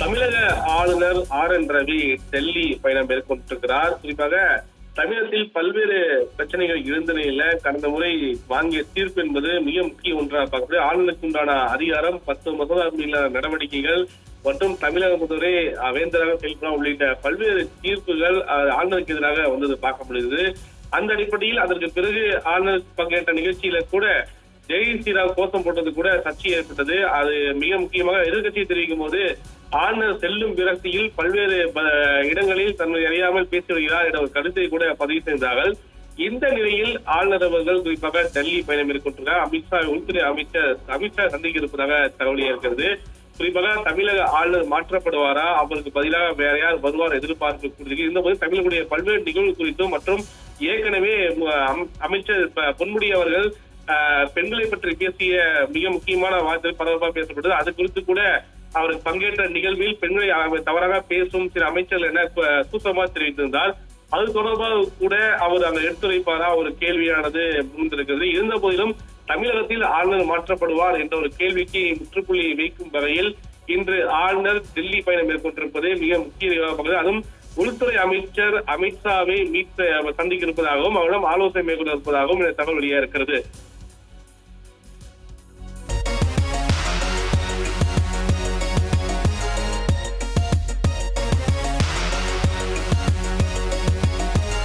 தமிழக ஆளுநர் R N Ravi Delhi பயணம் மேற்கொண்டிருக்கிறார். குறிப்பாக தமிழகத்தில் பல்வேறு பிரச்சனைகள் இருந்த நிலையில கடந்த முறை வாங்கிய தீர்ப்பு என்பது மிக முக்கிய ஒன்றாக பார்க்கப்படுது. ஆளுநருக்கு உண்டான அதிகாரம் பத்து மசோதா மீதான நடவடிக்கைகள் மற்றும் தமிழக முதல்வரே வேந்தராக செயல்பட உள்ளிட்ட பல்வேறு தீர்ப்புகள் ஆளுநருக்கு எதிராக வந்தது பார்க்கப்படுகிறது அந்த அடிப்படையில் அதற்கு பிறகு ஆளுநர் பங்கேற்ற நிகழ்ச்சியில கூட ஜெய் ஸ்ரீராம் கோஷம் போட்டது கூட சர்ச்சை ஏற்பட்டது. அது மிக முக்கியமாக எதிர்க்கட்சியை தெரிவிக்கும் போது ஆளுநர் செல்லும் விரக்தியில் பல்வேறு இடங்களில் தன்னை அறியாமல் பேசி வருகிறார் என்ற ஒரு கருத்தை கூட பதிவு செய்தார்கள். இந்த நிலையில் ஆளுநர் அவர்கள் குறிப்பாக டெல்லி பயணம் இருக்கின்றனர் அமித்ஷா உள்துறை அமைச்சர் அமித்ஷா சந்திக்க இருப்பதாக தகவல் இருக்கிறது குறிப்பாக தமிழக ஆளுநர் மாற்றப்படுவாரா? அவருக்கு பதிலாக வேற யார் வருவார் எதிர்பார்க்கக்கூடிய இந்த போது தமிழர்களுடைய பல்வேறு நிகழ்வு குறித்தும் மற்றும் ஏற்கனவே அம்- அமைச்சர் பொன்முடி அவர்கள் பெண்களை பற்றி பேசிய மிக முக்கியமான வார்த்தை பரபரப்பாக பேசப்பட்டது. அது குறித்து கூட அவர் பங்கேற்ற நிகழ்வில் பெண்களை தவறாக பேசும் சில அமைச்சர்கள் என ப- தெரிவித்திருந்தார். அது தொடர்பாக கூட அவர் அங்க எடுத்துரைப்பாரா? ஒரு கேள்வியானது முன்னிருக்கிறது. இருந்த போதிலும் தமிழகத்தில் ஆளுநர் மாற்றப்படுவார் என்ற ஒரு கேள்விக்கு முற்றுப்புள்ளி வைக்கும் வகையில் இன்று ஆளுநர் டெல்லி பயணம் மேற்கொண்டிருப்பது மிக முக்கிய அதுவும் உள்துறை அமைச்சர் அமித்ஷாவை மீட் சந்திக்க இருப்பதாகவும் அவரிடம் ஆலோசனை மேற்கொள்ள இருப்பதாகவும் இந்த தகவல் வெளியாக இருக்கிறது.